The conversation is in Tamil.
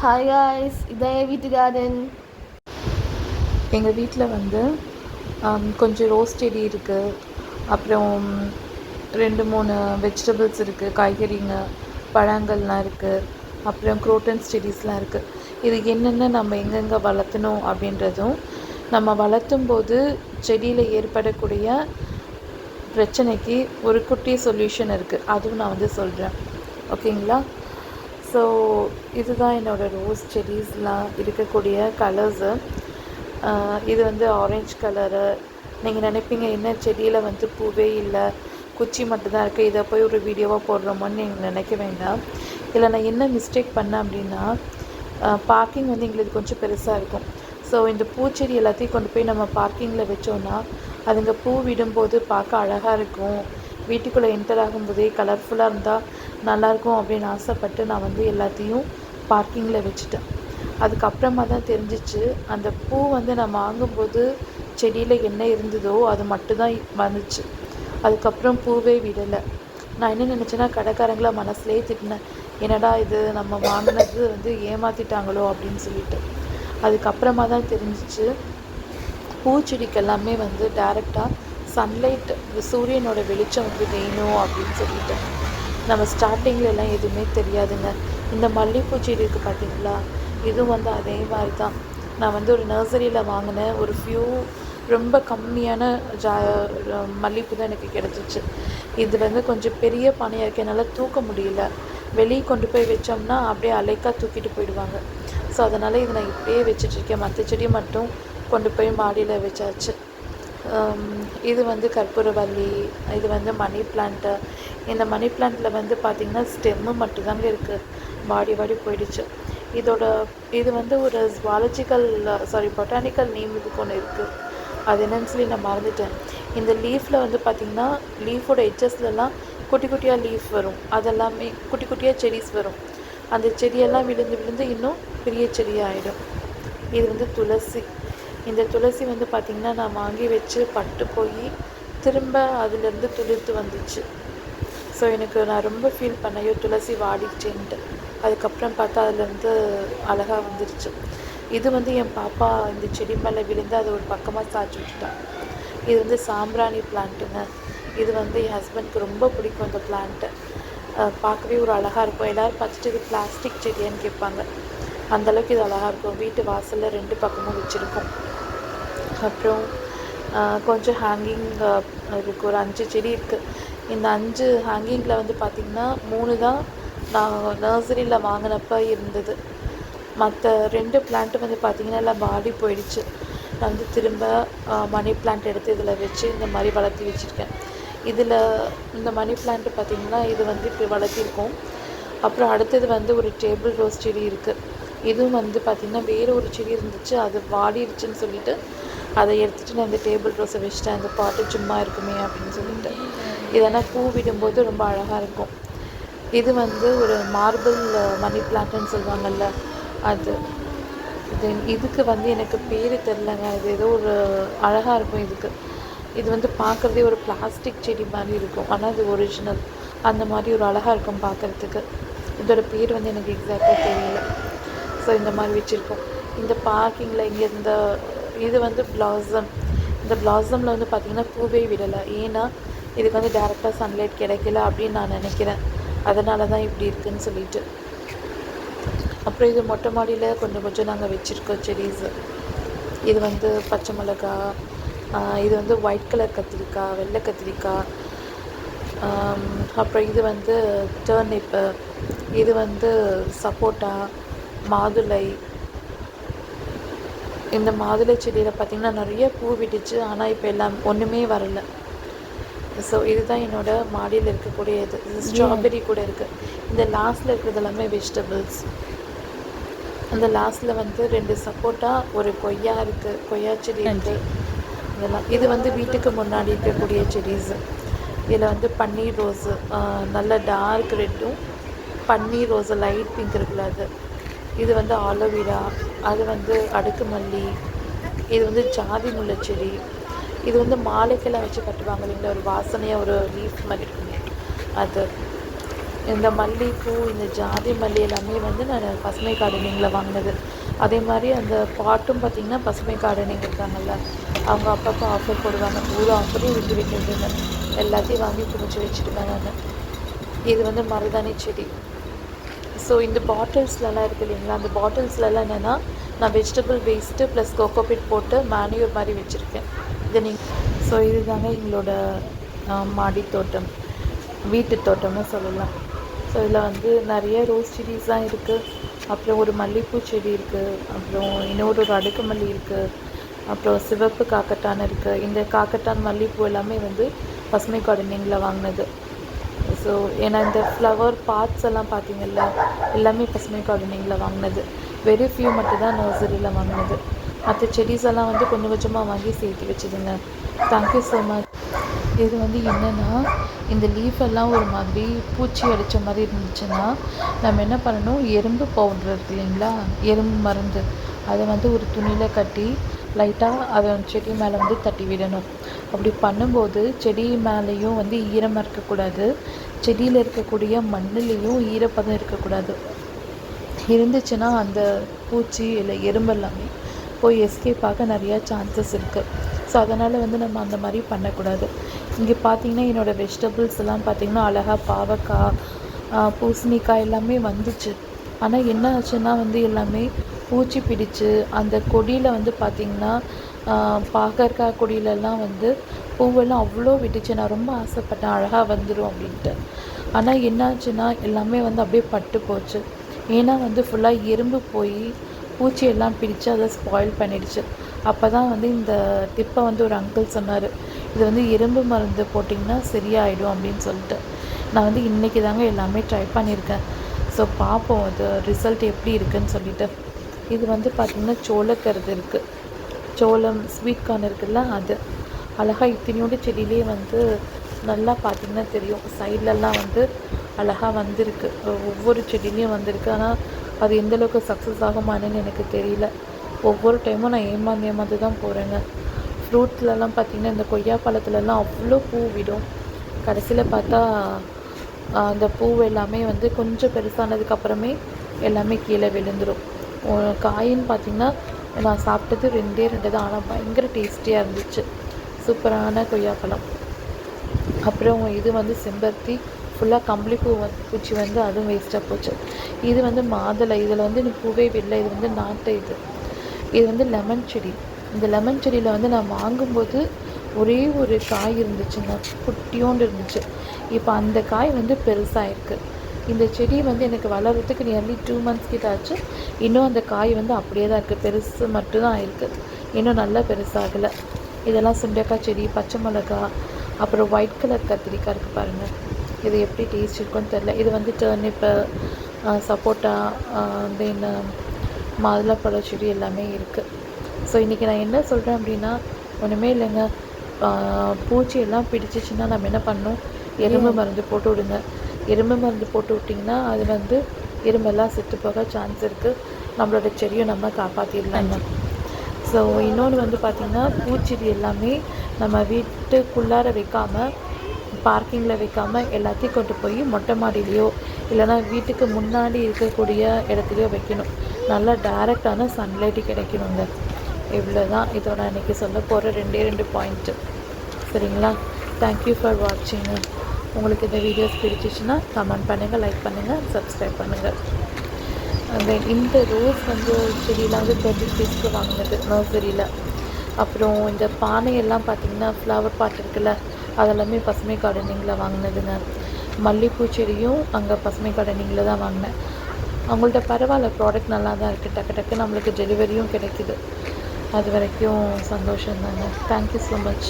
ஹாய் காய்ஸ் இதான் என் வீட்டு கார்டன் எங்கள் வீட்டில் வந்து um, கொஞ்சம் ரோஸ் செடி இருக்குது அப்புறம் ரெண்டு மூணு வெஜிடபிள்ஸ் இருக்குது காய்கறிங்க பழங்கள்லாம் இருக்குது அப்புறம் குரோட்டன்ஸ் செடிஸ்லாம் இருக்குது இது என்னென்ன நம்ம எங்கெங்கே வளர்த்தணும் அப்படின்றதும் நம்ம வளர்த்தும் போது செடியில் ஏற்படக்கூடிய பிரச்சனைக்கு ஒரு குட்டி சொல்யூஷன் இருக்குது அதுவும் நான் வந்து சொல்கிறேன் ஓகேங்களா ஸோ இதுதான் என்னோடய ரோஸ் செடிஸ்லாம் இருக்கக்கூடிய கலர்ஸு இது வந்து ஆரஞ்சு கலரு நீங்கள் நினைப்பீங்க என்ன செடியில் வந்து பூவே இல்லை. குச்சி மட்டும்தான் இருக்குது இதை போய் ஒரு வீடியோவாக போடுறோமோன்னு நீங்கள் நினைக்க வேண்டாம். இதில் நான் என்ன மிஸ்டேக் பண்ணேன் அப்படின்னா பார்க்கிங் வந்து எங்களுக்கு கொஞ்சம் பெருசாக இருக்கும். ஸோ இந்த பூச்செடி எல்லாத்தையும் கொண்டு போய் நம்ம பார்க்கிங்கில் வச்சோன்னா அதுங்க பூ விடும்போது பார்க்க அழகாக இருக்கும். வீட்டுக்குள்ளே என்டர் ஆகும்போதே கலர்ஃபுல்லாக இருந்தால் நல்லாயிருக்கும் அப்படின்னு ஆசைப்பட்டு நான் வந்து எல்லாத்தையும் பார்க்கிங்கில் வச்சுட்டேன். அதுக்கப்புறமா தான் தெரிஞ்சிச்சு அந்த பூ வந்து நான் வாங்கும்போது செடியில் என்ன இருந்ததோ அது மட்டும்தான் வந்துச்சு. அதுக்கப்புறம் பூவே விடலை. நான் என்ன நினச்சேன்னா கடைக்காரங்கள மனசுலேயே திட்டினேன். என்னடா இது நம்ம வாங்கினது வந்து ஏமாற்றிட்டாங்களோ அப்படின்னு சொல்லிட்டு. அதுக்கப்புறமா தான் தெரிஞ்சிச்சு பூச்செடிக்கு எல்லாமே வந்து டேரெக்டாக சன்லைட் சூரியனோட வெளிச்சம் வந்து வேணும் அப்படின்னு சொல்லிட்டு. நம்ம ஸ்டார்டிங்கில் எல்லாம் எதுவுமே தெரியாதுங்க. இந்த மல்லிகைப்பூ செடி இருக்குது பார்த்தீங்களா? இதுவும் வந்து அதே மாதிரி தான் நான் வந்து ஒரு நர்சரியில் வாங்கினேன். ஒரு ஃபியூ ரொம்ப கம்மியான ஜா மல்லிகைப்பூ தான் எனக்கு கிடச்சிச்சு. இது வந்து கொஞ்சம் பெரிய பானையாக இருக்கு. என்னால் தூக்க முடியல. வெளியே கொண்டு போய் வச்சோம்னா அப்படியே அலைக்காக தூக்கிட்டு போயிடுவாங்க. ஸோ அதனால் இதை நான் இப்படியே வச்சுட்ருக்கேன் மற்ற செடி மட்டும் கொண்டு போய் மாடியில் வச்சாச்சு. இது வந்து கற்பூரவல்லி இது வந்து மணி பிளான்ட்டு இந்த மணி பிளான்ட்டில் வந்து பார்த்திங்கன்னா ஸ்டெம்மு மட்டும்தாங்க இருக்குது வாடி வாடி போயிடுச்சு. இதோட இது வந்து ஒரு ஜுவாலஜிக்கல் சாரி பொட்டானிக்கல் நேம் இதுக்கு ஒன்று இருக்குது அது என்னன்னு சொல்லி நான் மறந்துட்டேன். இந்த லீஃபில் வந்து பார்த்திங்கன்னா லீஃபோட எட்ஜஸ்லலாம் குட்டி குட்டியாக லீஃப் வரும். அதெல்லாமே குட்டி குட்டியாக செடிஸ் வரும். அந்த செடியெல்லாம் விழுந்து விழுந்து இன்னும் பெரிய செடியாகிடும் இது வந்து துளசி. இந்த துளசி வந்து பார்த்திங்கன்னா நான் வாங்கி வச்சு பட்டு போய் திரும்ப அதுலேருந்து துளிர்த்து வந்துச்சு. ஸோ எனக்கு நான் ரொம்ப ஃபீல் பண்ணேன். துளசி வாடிச்சேன்ட்டு அதுக்கப்புறம் பார்த்தா அதுலேருந்து அழகாக வந்துருச்சு. இது வந்து என் பாப்பா இந்த செடி மேலே விழுந்து அதை ஒரு பக்கமாக சாய்ச்சி விட்டுட்டான் இது வந்து சாம்பிராணி பிளான்ட்டுங்க இது வந்து என் ஹஸ்பண்ட்க்கு ரொம்ப பிடிக்கும் இந்த பிளான்ட்டு பார்க்கவே ஒரு அழகாக இருக்கும். எல்லோரும் பார்த்துட்டு இது பிளாஸ்டிக் செடியான்னு கேட்பாங்க. அந்தளவுக்கு இது அழகாக இருக்கும். வீட்டு வாசலில் ரெண்டு பக்கமும் வச்சுருக்கோம். அப்புறம் கொஞ்சம் ஹேங்கிங் இருக்குது ஒரு அஞ்சு செடி இருக்குது இந்த அஞ்சு ஹேங்கிங்கில் வந்து பார்த்திங்கன்னா மூணு தான் நான் நர்சரியில் வாங்கினப்ப இருந்தது. மற்ற ரெண்டு பிளான்ட்டு வந்து பார்த்திங்கன்னா எல்லாம் வாடி போயிடுச்சு. நான் வந்து திரும்ப மணி பிளான்ட் எடுத்து இதில் வச்சு இந்த மாதிரி வளர்த்தி வச்சுருக்கேன். இதில் இந்த மணி பிளான்ட்டு பார்த்திங்கன்னா இது வந்து இப்போ வளர்த்திருக்கோம். அப்புறம் அடுத்தது வந்து ஒரு டேபிள் ரோஸ் செடி இருக்குது இதுவும் வந்து பார்த்திங்கன்னா வேறு ஒரு செடி இருந்துச்சு. அது வாடிடுச்சுன்னு சொல்லிட்டு அதை எடுத்துகிட்டு நான் இந்த டேபிள் ரோஸை வச்சுட்டேன் அந்த பாட்டு சும்மா இருக்குமே அப்படின்னு சொல்லிட்டு. இதெல்லாம் பூ விடும்போது ரொம்ப அழகாக இருக்கும். இது வந்து ஒரு மார்பிள் மணி பிளான்ட்னு சொல்லுவாங்கல்ல அது. தென் இதுக்கு வந்து எனக்கு பேர் தெரிலங்க இது ஏதோ ஒரு அழகாக இருக்கும் இதுக்கு. இது வந்து பார்க்குறதே ஒரு பிளாஸ்டிக் செடி மாதிரி இருக்கும். ஆனால் அது ஒரிஜினல் அந்த மாதிரி ஒரு அழகாக இருக்கும் பார்க்குறதுக்கு. இதோட பேர் வந்து எனக்கு எக்ஸாக்டாக தெரியல. ஸோ இந்த மாதிரி வச்சுருக்கோம். இந்த பார்க்கிங்கில் இங்கே இந்த இது வந்து பிளாசம் இந்த பிளாசமில் வந்து பார்த்திங்கன்னா பூவே விடலை. ஏன்னா இதுக்கு வந்து டேரெக்டாக சன்லைட் கிடைக்கல அப்படின்னு நான் நினைக்கிறேன். அதனால தான் இப்படி இருக்குன்னு சொல்லிட்டு. அப்புறம் இது மொட்டை மாடியில் கொஞ்சம் கொஞ்சம் நாங்கள் வச்சுருக்கோம் செடிஸு. இது வந்து பச்சை மிளகா இது வந்து ஒயிட் கலர் கத்திரிக்காய் வெள்ளை கத்திரிக்காய் அப்புறம் இது வந்து டர்னிப்பு இது வந்து சப்போட்டா மாதுளை இந்த மாதுளை செடியில் பார்த்திங்கன்னா நிறைய பூ விட்டுச்சு. ஆனால் இப்போ எல்லாம் ஒன்றுமே வரல. ஸோ இதுதான் என்னோட மாடியில் இருக்கக்கூடிய இது இது ஸ்ட்ராபெரி கூட இருக்குது இந்த லாஸ்ட்டில் இருக்கிறது எல்லாமே வெஜிடபிள்ஸ் அந்த லாஸ்ட்டில் வந்து ரெண்டு சப்போட்டா ஒரு கொய்யா இருக்குது கொய்யா செடி இருக்குது இதெல்லாம் இது வந்து வீட்டுக்கு முன்னாடி இருக்கக்கூடிய செடிஸு. இதில் வந்து பன்னீர் ரோஸு நல்ல டார்க் ரெட்டும் பன்னீர் ரோஸு லைட் பிங்க் இருக்குல்ல அது. இது வந்து ஆலோவேரா அது வந்து அடுக்கு மல்லி இது வந்து ஜாதி முல்லை செடி இது வந்து மாலைக்கெல்லாம் வச்சு கட்டுவாங்க இல்லைங்களா? ஒரு வாசனையாக ஒரு லீஃப் மாதிரி இருக்குங்க அது. இந்த மல்லிகைப்பூ இந்த ஜாதி மல்லி எல்லாமே வந்து நான் பசுமை கார்டனிங்கில் வாங்கினது. அதே மாதிரி அந்த பாட்டும் பார்த்திங்கன்னா பசுமை கார்டனிங் இருக்காங்கல்ல. அவங்க அப்பப்போ ஆஃபர் போடுவாங்க. ஒரு ஆஃபரையும் விட்டு வைக்கிறதுங்க எல்லாத்தையும் வாங்கி குமிச்சு வச்சுருக்கேன் நான். இது வந்து மருதாணி செடி. ஸோ இந்த பாட்டில்ஸ்லலாம் இருக்குது இல்லைங்களா? அந்த பாட்டில்ஸ்லலாம் என்னென்னா நான் வெஜிடபிள் வேஸ்ட்டு ப்ளஸ் கோகோபிட் போட்டு மேன்யூர் மாதிரி வச்சுருக்கேன். இதை நீங்கள் ஸோ இதுதாங்க எங்களோட மாடி தோட்டம். வீட்டு தோட்டம்னு சொல்லலாம். ஸோ இதில் வந்து நிறைய ரோஸ் செடிஸ் தான் இருக்குது அப்புறம் ஒரு மல்லிகைப்பூ செடி இருக்குது அப்புறம் இன்னொரு ஒரு அடுக்கு மல்லி இருக்குது அப்புறம் சிவப்பு காக்கட்டான் இருக்குது இந்த காக்கட்டான் மல்லிகைப்பூ எல்லாமே வந்து பசுமை கார்டனிங்கில் வாங்கினது. ஸோ ஏன்னா இந்த ஃப்ளவர் பார்ட்ஸ் எல்லாம் பார்த்தீங்கல்ல எல்லாமே பசுமை கார்டனிங்கில் வாங்கினது. வெரி ஃபியூ மட்டும் தான் நர்சரியில் வாங்கினது. மற்ற செடிஸ் எல்லாம் வந்து கொஞ்சம் கொஞ்சமாக வாங்கி சேர்த்து வச்சுதுங்க. தேங்க்யூ ஸோ மச் இது வந்து என்னென்னா இந்த லீஃப் எல்லாம் ஒரு மாதிரி பூச்சி அடித்த மாதிரி இருந்துச்சுன்னா நம்ம என்ன பண்ணணும்? எறும்பு பவுட்ரு இருக்கு இல்லைங்களா? எறும்பு மருந்து. அதை வந்து ஒரு துணியில் கட்டி லைட்டாக அதை செடி மேலே வந்து தட்டி விடணும். அப்படி பண்ணும்போது செடி மேலேயும் வந்து ஈரமாக இருக்கக்கூடாது. செடியில் இருக்கக்கூடிய மண்ணுலேயும் ஈரப்பதம் இருக்கக்கூடாது. இருந்துச்சுன்னா அந்த பூச்சி இல்லை எறும்பு எல்லாமே போய் எஸ்கேப் ஆக நிறையா சான்சஸ் இருக்குது ஸோ அதனால் வந்து நம்ம அந்த மாதிரி பண்ணக்கூடாது. இங்கே பார்த்தீங்கன்னா என்னோடய வெஜிடபிள்ஸ் எல்லாம் பார்த்திங்கன்னா அழகாக பாவக்காய் பூசணிக்காய் எல்லாமே வந்துச்சு. ஆனால் என்ன ஆச்சுன்னா வந்து எல்லாமே பூச்சி பிடிச்சு அந்த கொடியில் வந்து பார்த்திங்கன்னா பாகற்காய் கொடியிலலாம் வந்து பூவெல்லாம் அவ்வளோ விட்டுச்சு. நான் ரொம்ப ஆசைப்பட்டேன். அழகாக வந்துடும் அப்படின்ட்டு. ஆனால் என்னாச்சுன்னா எல்லாமே வந்து அப்படியே பட்டு போச்சு. ஏன்னா வந்து ஃபுல்லாக எறும்பு போய் பூச்சி எல்லாம் பிடிச்சு அதை ஸ்பாயில் பண்ணிடுச்சு. அப்போ தான் வந்து இந்த டிப்பை வந்து ஒரு அங்கிள் சொன்னார். இது வந்து எறும்பு மருந்து போட்டிங்கன்னா சரியாயிடும் அப்படின்னு சொல்லிட்டு. நான் வந்து இன்றைக்கி தாங்க எல்லாமே ட்ரை பண்ணியிருக்கேன். ஸோ பார்ப்போம் அது ரிசல்ட் எப்படி இருக்குதுன்னு சொல்லிட்டு. இது வந்து பார்த்திங்கன்னா சோளக்கருது இருக்குது சோளம் ஸ்வீட் கார்ன் இருக்குல்ல அது. அழகாக இத்தனையோண்டு செடியிலே வந்து நல்லா பார்த்திங்கன்னா தெரியும். சைட்லலாம் வந்து அழகாக வந்திருக்கு. ஒவ்வொரு செடியிலையும் வந்திருக்கு. ஆனால் அது எந்தளவுக்கு சக்ஸஸ் ஆகுமானு எனக்கு தெரியல. ஒவ்வொரு டைமும் நான் ஏமாந்து ஏமாந்து தான் போகிறேங்க ஃப்ரூட்ஸ்லலாம் பார்த்திங்கன்னா இந்த கொய்யா பழத்துலலாம் அவ்வளோ பூ விடும். கடைசியில் பார்த்தா அந்த பூ எல்லாமே வந்து கொஞ்சம் பெருசானதுக்கப்புறமே எல்லாமே கீழே விழுந்துடும் காயின்னு பார்த்திங்கன்னா நான் சாப்பிட்டது ரெண்டே ரெண்டு தான். ஆனால் பயங்கர டேஸ்டியாக இருந்துச்சு. சூப்பரான கொய்யாப்பழம். அப்புறம் இது வந்து செம்பருத்தி. ஃபுல்லாக கம்பளி பூ வந்து பூச்சி வந்து அதுவும் வேஸ்ட்டாக போச்சு. இது வந்து மாதுளை. இதில் வந்து இந்த பூவே வெள்ளை இது வந்து நாட்டு இது. இது வந்து லெமன் செடி. இந்த லெமன் செடியில் வந்து நான் வாங்கும்போது ஒரே ஒரு காய் இருந்துச்சுங்க. குட்டியோண்டு இருந்துச்சு. இப்போ அந்த காய் வந்து பெருசாக இந்த செடி வந்து எனக்கு வளர்கிறதுக்கு நியர்லி டூ மந்த்ஸ் கிட்ட ஆச்சு. இன்னும் அந்த காய் வந்து அப்படியே தான் இருக்குது பெருசு மட்டும்தான் இருக்குது இன்னும் நல்லா பெருசாகலை. இதெல்லாம் சுண்டைக்காய் செடி பச்சை மிளகா அப்புறம் ஒயிட் கலர் கத்திரிக்காய் இருக்குது பாருங்கள் இது எப்படி டேஸ்ட் இருக்கும்னு தெரில இது வந்து டர்னிப்பு சப்போட்டா தென் மாதுளப்பழ செடி எல்லாமே இருக்குது ஸோ இன்றைக்கி நான் என்ன சொல்கிறேன் அப்படின்னா ஒன்றுமே இல்லைங்க. பூச்சி எல்லாம் பிடிச்சிச்சின்னா நம்ம என்ன பண்ணணும்? எறும்பு மருந்து போட்டு விடுங்க. எறும்பு மருந்து போட்டு விட்டிங்கன்னா அது வந்து எறும்பெல்லாம் செத்து போக சான்ஸ் இருக்குது நம்மளோட செடியும் நம்ம காப்பாற்றிடலாங்க ஸோ இன்னொன்று வந்து பார்த்திங்கன்னா பூச்செடி எல்லாமே நம்ம வீட்டுக்குள்ளார வைக்காமல் பார்க்கிங்கில் வைக்காமல் எல்லாத்தையும் கொண்டு போய் மொட்டை மாடியிலையோ இல்லைனா வீட்டுக்கு முன்னாடி இருக்கக்கூடிய இடத்துலையோ வைக்கணும். நல்லா டேரெக்டான சன்லைட்டு கிடைக்கணுங்க. இவ்வளோ தான் இதோட அன்றைக்கி சொல்ல போகிற ரெண்டே ரெண்டு பாயிண்ட்டு சரிங்களா? தேங்க்யூ ஃபார் வாட்சிங்க உங்களுக்கு இந்த வீடியோஸ் பிடிச்சிச்சின்னா கமெண்ட் பண்ணுங்கள் லைக் பண்ணுங்கள் சப்ஸ்கிரைப் பண்ணுங்கள் அந்த இந்த ரோஸ் வந்து செடியெலாம் வந்து தேர்ட்டி ருபீஸ்க்கு வாங்கினது நர்சரியில் அப்புறம் இந்த பானையெல்லாம் பார்த்திங்கன்னா ஃப்ளவர் பாட் இருக்குல்ல அதெல்லாமே பசுமை கார்டனிங்கில் வாங்கினதுங்க. மல்லிகைப்பூ செடியும் அங்கே பசுமை கார்டனிங்கில் தான் வாங்கினேன். அவங்கள்ட்ட பரவாயில்ல ப்ராடக்ட் நல்லா தான் இருக்குது டக்கு டக்கு நம்மளுக்கு டெலிவரியும் கிடைக்கிது. அது வரைக்கும் சந்தோஷம் தாங்க தேங்க்யூ ஸோ மச்